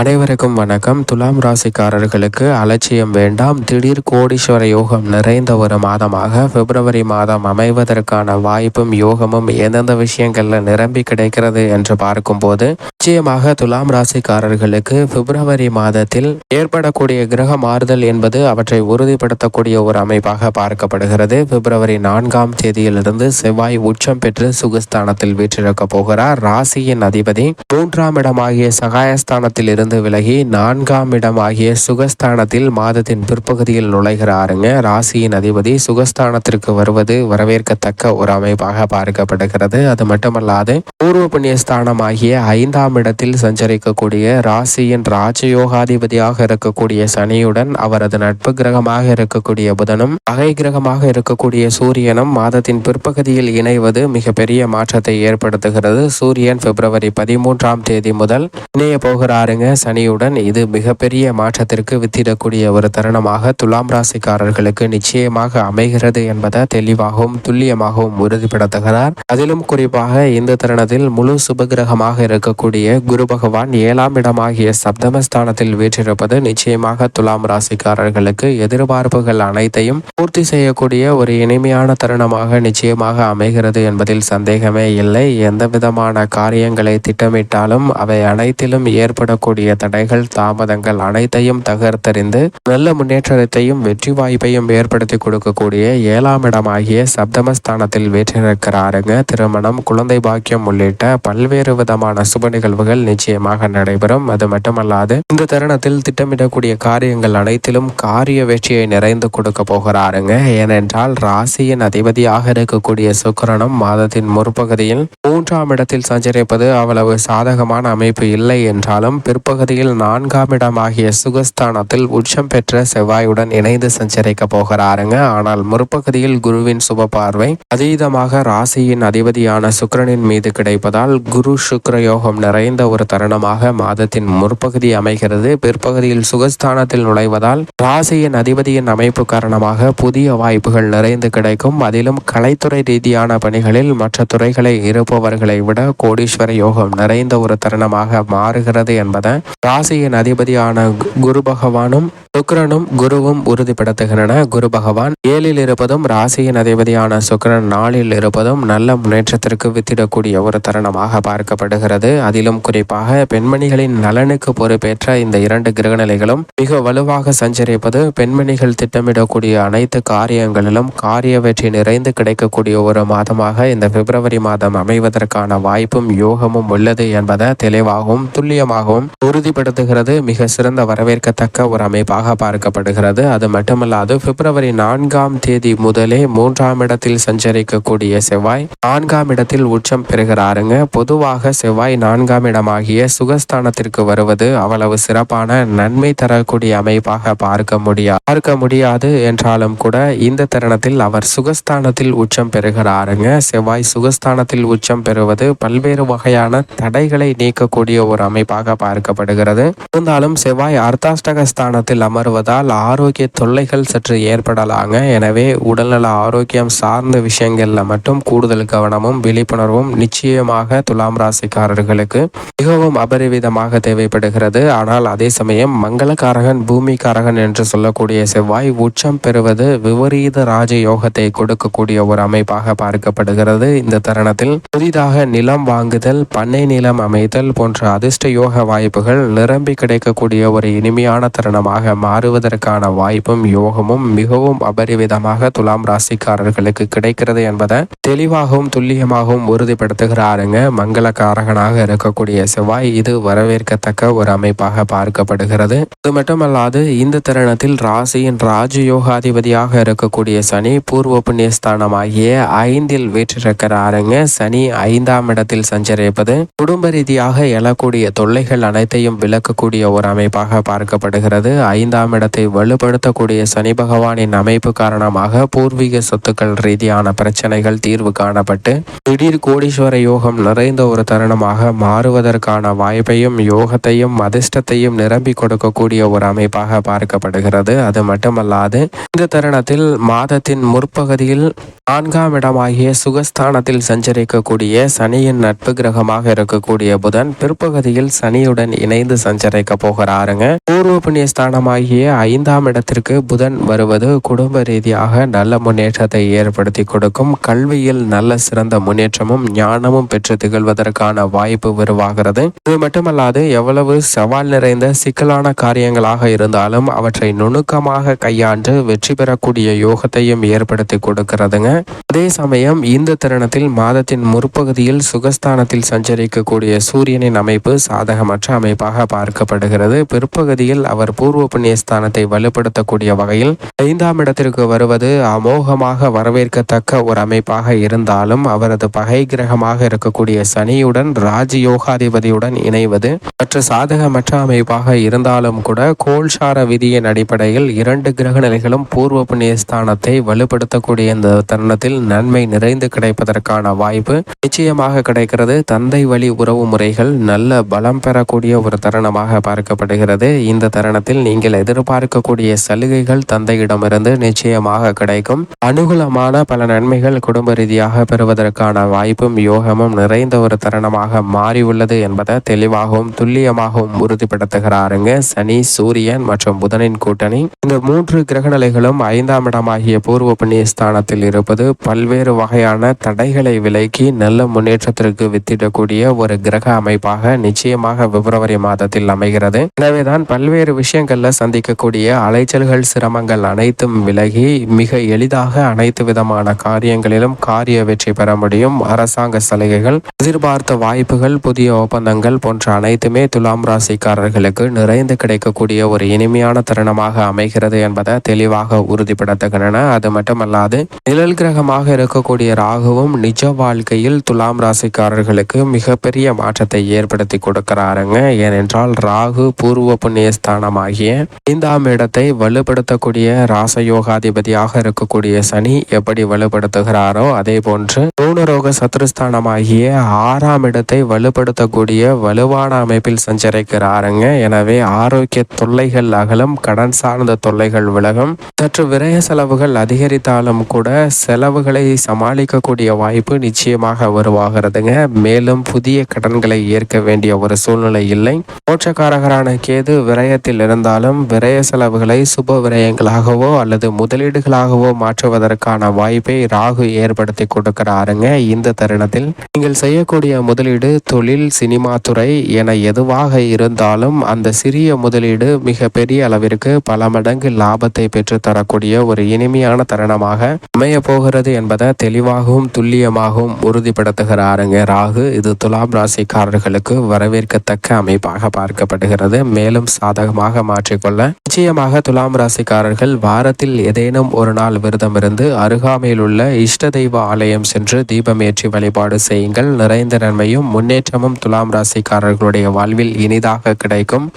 அனைவருக்கும் வணக்கம். துலாம் ராசிக்காரர்களுக்கு அலட்சியம் வேண்டாம். திடீர் கோடீஸ்வர யோகம் நிறைந்த ஒரு மாதமாக பிப்ரவரி மாதம் அமைவதற்கான வாய்ப்பும் யோகமும் எந்தெந்த விஷயங்கள்ல நிரம்பி கிடைக்கிறது என்று பார்க்கும்போது நிச்சயமாக துலாம் ராசிக்காரர்களுக்கு பிப்ரவரி மாதத்தில் ஏற்படக்கூடிய கிரக மாறுதல் என்பது அவற்றை உறுதிப்படுத்தக்கூடிய ஒரு அமைப்பாக பார்க்கப்படுகிறது. பிப்ரவரி நான்காம் தேதியிலிருந்து செவ்வாய் உச்சம் பெற்று சுகஸ்தானத்தில் வீற்றிருக்க போகிறார். ராசியின் அதிபதி மூன்றாம் இடமாகிய சகாயஸ்தானத்தில் இருந்து விலகி நான்காம் இடம் ஆகிய சுகஸ்தானத்தில் மாதத்தின் பிற்பகுதியில் நுழைகிறாருங்க. ராசியின் அதிபதி சுகஸ்தானத்திற்கு வருவது வரவேற்கத்தக்க ஒரு அமைப்பாக பார்க்கப்படுகிறது. அது மட்டுமல்லாது பூர்வ புண்ணியஸ்தானம் ஆகிய ஐந்தாம் இடத்தில் சஞ்சரிக்கக்கூடிய ராசியின் ராஜயோகாதிபதியாக இருக்கக்கூடிய சனியுடன் அவரது நட்பு கிரகமாக இருக்கக்கூடிய புதனும் பகை கிரகமாக இருக்கக்கூடிய சூரியனும் மாதத்தின் பிற்பகுதியில் இணைவது மிகப்பெரிய மாற்றத்தை ஏற்படுத்துகிறது. சூரியன் பிப்ரவரி பதிமூன்றாம் தேதி முதல் இணைய போகிறாருங்க. சனியுடன் இது மிகப்பெரிய மாற்றத்திற்கு வித்திடக்கூடிய ஒரு தருணமாக துலாம் ராசிக்காரர்களுக்கு நிச்சயமாக அமைகிறது என்பதை தெளிவாகவும் துல்லியமாகவும் உறுதிப்படுத்துகிறார். அதிலும் குறிப்பாக இந்த தருணத்தில் முழு சுபகிரகமாக இருக்கக்கூடிய குரு பகவான் ஏழாம் இடமாகிய சப்தமஸ்தானத்தில் வீற்றிருப்பது நிச்சயமாக துலாம் ராசிக்காரர்களுக்கு எதிர்பார்ப்புகள் அனைத்தையும் பூர்த்தி செய்யக்கூடிய ஒரு இனிமையான தருணமாக நிச்சயமாக அமைகிறது என்பதில் சந்தேகமே இல்லை. எந்த விதமான காரியங்களை திட்டமிட்டாலும் அவை அனைத்திலும் ஏற்படக்கூடிய தடைகள் தாமதங்கள் அனைத்தையும் தகர்த்தறிந்து நல்ல முன்னேற்றத்தையும் வெற்றி வாய்ப்பையும் ஏற்படுத்தி கொடுக்கக்கூடிய ஏழாம் இடமாகிய சப்தமஸ்தானத்தில் வீற்றிருக்கிறாருங்க. திருமணம் குழந்தை பாக்கியம் உள்ளிட்ட பல்வேறு விதமான சுப நிகழ்வுகள் நிச்சயமாக நடைபெறும். அது மட்டுமல்லாது இந்த தருணத்தில் திட்டமிடக்கூடிய காரியங்கள் அனைத்திலும் காரிய வெற்றியை நிறைந்து கொடுக்க போகிறாருங்க. ஏனென்றால் ராசியின் அதிபதியாக இருக்கக்கூடிய சுக்கரனும் மாதத்தின் முற்பகுதியில் மூன்றாம் இடத்தில் சஞ்சரிப்பது அவ்வளவு சாதகமான அமைப்பு இல்லை என்றாலும் பிற்ப ராசியில் நான்காம் இடமாகிய சுகஸ்தானத்தில் உச்சம் பெற்ற செவ்வாயுடன் இணைந்து சஞ்சரிக்க போகிறாருங்க. ஆனால் முற்பகுதியில் குருவின் சுப பார்வை அதீதமாக ராசியின் அதிபதியான சுக்கரனின் மீது கிடைப்பதால் குரு சுக்கர யோகம் நிறைந்த ஒரு தருணமாக மாதத்தின் முற்பகுதி அமைகிறது. பிற்பகுதியில் சுகஸ்தானத்தில் நுழைவதால் ராசியின் அதிபதியின் அமைப்பு காரணமாக புதிய வாய்ப்புகள் நிறைந்து கிடைக்கும். அதிலும் கலைத்துறை ரீதியான பணிகளில் மற்ற துறைகளை இருப்பவர்களை விட கோடீஸ்வர யோகம் நிறைந்த ஒரு தருணமாக மாறுகிறது என்பதை ராசியின் அதிபதியான குரு பகவானும் சுக்கரனும் குருவும் உறுதிப்படுத்துகின்றன. குரு பகவான் ஏழில் இருப்பதும் ராசியின் அதிபதியான சுக்கரன் நாளில் இருப்பதும் நல்ல முன்னேற்றத்திற்கு வித்திடக்கூடிய ஒரு தருணமாக பார்க்கப்படுகிறது. அதிலும் குறிப்பாக பெண்மணிகளின் நலனுக்கு பொறுப்பேற்ற இந்த இரண்டு கிரகநிலைகளும் மிக வலுவாக சஞ்சரிப்பது பெண்மணிகள் திட்டமிடக்கூடிய அனைத்து காரியங்களிலும் காரிய வெற்றி நிறைந்து கிடைக்கக்கூடிய ஒரு மாதமாக இந்த பிப்ரவரி மாதம் அமைவதற்கான வாய்ப்பும் யோகமும் உள்ளது என்பதை தெளிவாகவும் துல்லியமாகவும் உறுதிப்படுத்துகிறது. மிக சிறந்த வரவேற்கத்தக்க ஒரு அமைப்பாக பார்க்கப்படுகிறது. அது மட்டுமல்லாது பிப்ரவரி நான்காம் தேதி முதலே மூன்றாம் இடத்தில் சஞ்சரிக்கக்கூடிய செவ்வாய் நான்காம் இடத்தில் உச்சம் பெறுகிறாருங்க. பொதுவாக செவ்வாய் நான்காம் இடமாகிய சுகஸ்தானத்திற்கு வருவது அவ்வளவு சிறப்பான நன்மை தரக்கூடிய அமைப்பாக பார்க்க முடியாது பார்க்க முடியாது என்றாலும் கூட இந்த தருணத்தில் அவர் சுகஸ்தானத்தில் உச்சம் பெறுகிறாருங்க. செவ்வாய் சுகஸ்தானத்தில் உச்சம் பெறுவது பல்வேறு வகையான தடைகளை நீக்கக்கூடிய ஒரு அமைப்பாக பார்க்க கூறப்படுகிறது இருந்தாலும் செவ்வாய் அர்த்தாஷ்டக ஸ்தானத்தில் அமர்வதால் ஆரோக்கிய தொல்லைகள் சற்று ஏற்படலாங்க. எனவே உடல்நல ஆரோக்கியம் சார்ந்த விஷயங்கள்ல மட்டும் கூடுதல் கவனமும் விழிப்புணர்வும் நிச்சயமாக துலாம் ராசிக்காரர்களுக்கு மிகவும் அபரிவிதமாக தேவைப்படுகிறது. ஆனால் அதே சமயம் மங்களக்காரகன் பூமிக்காரகன் என்று சொல்லக்கூடிய செவ்வாய் உச்சம் பெறுவது விபரீத ராஜ யோகத்தை கொடுக்கக்கூடிய ஒரு அமைப்பாக பார்க்கப்படுகிறது. இந்த தருணத்தில் புதிதாக நிலம் வாங்குதல் பண்ணை நிலம் அமைத்தல் போன்ற அதிர்ஷ்ட யோக வாய்ப்புகள் நிரம்பி கிடைக்கக்கூடிய ஒரு இனிமையான தருணமாக மாறுவதற்கான வாய்ப்பும் யோகமும் மிகவும் அபரிவிதமாக துலாம் ராசிக்காரர்களுக்கு கிடைக்கிறது என்பதை தெளிவாகவும் துல்லியமாகவும் உறுதிப்படுத்துகிறாருங்க. மங்களக்காரகனாக இருக்கக்கூடிய செவ்வாய் இது வரவேற்கத்தக்க ஒரு அமைப்பாக பார்க்கப்படுகிறது. அது மட்டுமல்லாது இந்த தருணத்தில் ராசியின் ராஜயோகாதிபதியாக இருக்கக்கூடிய சனி பூர்வ புண்ணியஸ்தானமாகிய ஐந்தில் வீற்றிருக்கிறாருங்க. சனி ஐந்தாம் இடத்தில் சஞ்சரிப்பது குடும்ப ரீதியாக எழக்கூடிய தொல்லைகள் அனைத்தையும் விளக்கக்கூடிய ஒரு அமைப்பாக பார்க்கப்படுகிறது. ஐந்தாம் இடத்தை வலுப்படுத்தக்கூடிய சனி பகவானின் அமைப்பு காரணமாக பூர்வீக சொத்துக்கள் ரீதியான பிரச்சனைகள் தீர்வு காணப்பட்டு திடீர் கோடீஸ்வர யோகம் நிறைந்த ஒரு தருணமாக மாறுவதற்கான வாய்ப்பையும் யோகத்தையும் அதிர்ஷ்டத்தையும் நிரம்பி கொடுக்கக்கூடிய ஒரு அமைப்பாக பார்க்கப்படுகிறது. அது மட்டுமல்லாது இந்த தருணத்தில் மாதத்தின் முற்பகுதியில் நான்காம் இடமாகிய சுகஸ்தானத்தில் சஞ்சரிக்கக்கூடிய சனியின் நட்பு கிரகமாக இருக்கக்கூடிய புதன் பிற்பகுதியில் சனியுடன் இணைந்து சஞ்சரிக்க போகிறாருங்க. பூர்வ புண்ணிய ஸ்தானமாகிய ஐந்தாம் இடத்திற்கு புதன் வருவது குடும்ப ரீதியாக நல்ல முன்னேற்றத்தை ஏற்படுத்தி கொடுக்கும். கல்வியில் நல்ல சிறந்த முன்னேற்றமும் ஞானமும் பெற்று திகழ்வதற்கான வாய்ப்பு உருவாகிறது. இது மட்டுமல்லாது எவ்வளவு சவால் நிறைந்த சிக்கலான காரியங்களாக இருந்தாலும் அவற்றை நுணுக்கமாக கையாண்டு வெற்றி பெறக்கூடிய யோகத்தையும் ஏற்படுத்தி கொடுக்கிறதுங்க. அதே சமயம் இந்த தருணத்தில் மாதத்தின் முற்பகுதியில் சுகஸ்தானத்தில் சஞ்சரிக்கக்கூடிய சூரியனின் அமைப்பு சாதகமற்ற அமைப்பாக பார்க்கப்படுகிறது. பிற்பகுதியில் அவர் பூர்வ புண்ணியஸ்தானத்தை வலுப்படுத்தக்கூடிய வகையில் ஐந்தாம் இடத்திற்கு வருவது அமோகமாக வரவேற்கத்தக்க ஒரு அமைப்பாக இருந்தாலும் அவரது பகை கிரகமாக இருக்கக்கூடிய சனியுடன் ராஜ் யோகாதிபதியுடன் இணைவது மற்ற சாதகமற்ற அமைப்பாக இருந்தாலும் கூட கோல்சார விதியின் அடிப்படையில் இரண்டு கிரக நிலைகளும் பூர்வ புண்ணியஸ்தானத்தை வலுப்படுத்தக்கூடிய இந்த தருணத்தில் நன்மை நிறைந்து கிடைப்பதற்கான வாய்ப்பு நிச்சயமாக கிடைக்கிறது. தந்தை வழி உறவு முறைகள் நல்ல பலம் பெறக்கூடிய ஒரு தருணமாக பார்க்கப்படுகிறது. இந்த தருணத்தில் நீங்கள் எதிர்பார்க்கக்கூடிய சலுகைகள் தந்தையிடமிருந்து நிச்சயமாக கிடைக்கும். அனுகூலமான பல நன்மைகள் குடும்ப ரீதியாக பெறுவதற்கான வாய்ப்பும் யோகமும் நிறைந்த ஒரு தருணமாக மாறி உள்ளது என்பதை தெளிவாகவும் துல்லியமாகவும் உறுதிப்படுத்துகிறாருங்க. சனி சூரியன் மற்றும் புதனின் கூட்டணி. இந்த மூன்று கிரகநிலைகளும் ஐந்தாம் இடமாகிய பூர்வ புண்ணிய ஸ்தானத்தில் இருப்பது பல்வேறு வகையான தடைகளை விலக்கி நல்ல முன்னேற்றத்திற்கு வித்திடக்கூடிய ஒரு கிரக அமைப்பாக நிச்சயமாக பிப்ரவரி மாதத்தில் அமைகிறது. எனவேதான் பல்வேறு விஷயங்கள்ல சந்திக்கக்கூடிய அலைச்சல்கள் சிரமங்கள் அனைத்தும் விலகி மிக எளிதாக அனைத்து விதமான காரியங்களிலும் காரிய வெற்றி பெற முடியும். அரசாங்க சலுகைகள் எதிர்பார்த்த வாய்ப்புகள் புதிய ஒப்பந்தங்கள் போன்ற அனைத்துமே துலாம் ராசிக்காரர்களுக்கு நிறைந்து கிடைக்கக்கூடிய ஒரு இனிமையான தருணமாக அமைகிறது என்பதை தெளிவாக உறுதிப்படுத்துகின்றன. அது மட்டுமல்லாது நிழல் கிரகமாக இருக்கக்கூடிய ராகுவும் நிஜ வாழ்க்கையில் துலாம் ராசிக்காரர்களுக்கு மிகப்பெரிய மாற்றத்தை ஏற்படுத்தி கொடுக்கிறாருங்க. ஏனென்றால் ராகு பூர்வ புண்ணிய ஸ்தானமாகிய ஐந்தாம் இடத்தை வலுப்படுத்தக்கூடிய ராசயோகாதிபதியாக இருக்கக்கூடிய சனி எப்படி வலுப்படுத்துகிறாரோ அதே போன்று பூனரோக சத்ருஸ்தானமாகிய ஆறாம் இடத்தை வலுப்படுத்தக்கூடிய வலுவான அமைப்பில் சஞ்சரிக்கிறாருங்க. எனவே ஆரோக்கிய தொல்லைகள் அகலும் கடன் சார்ந்த தொல்லைகள் விலகும். சற்று விரய செலவுகள் அதிகரித்தாலும் கூட செலவுகளை சமாளிக்கக்கூடிய வாய்ப்பு நிச்சயமாக உருவாகிறதுங்க. மேலும் புதிய கடன்களை ஏற்க வேண்டிய ஒரு சூழ்நிலை இல்லை. மோட்சக்காரகரான கேது விரயத்தில் இருந்தாலும் விரய செலவுகளை சுப விரயங்களாகவோ அல்லது முதலீடுகளாகவோ மாற்றுவதற்கான வாய்ப்பை ராகு ஏற்படுத்தி கொடுக்கிறாருங்க இந்த தருணத்தில். நீங்கள் செய்யக்கூடிய முதலீடு தொழில் சினிமா துறை என எதுவாக இருந்தாலும் அந்த சிறிய முதலீடு மிக பெரிய அளவிற்கு பல மடங்கு லாபத்தை பெற்று தரக்கூடிய ஒரு இனிமையான தருணமாக அமைய போகிறது என்பதை தெளிவாகவும் துல்லியமாகவும் உறுதிப்படுத்துகிறாருங்க ராகு. இது துலாம் ராசிக்காரர்களுக்கு வரவேற்கத்தக்க அமைப்பாக பார்க்கப்படுகிறது. மேலும் சாதகமாக மாற்றிக்கொள்ள நிச்சயமாக துலாம் ராசிக்காரர்கள் வாரத்தில் ஏதேனும் ஒரு நாள் விரதம் இருந்து அருகாமையில் உள்ள இஷ்ட தெய்வ ஆலயம் சென்று தீபமேற்றி வழிபாடு செய்யுங்கள். நிறைந்த நன்மையும் முன்னேற்றமும் துலாம் ராசிக்காரர்களுடைய வாழ்வில் இனிதாக கிடைக்கும்.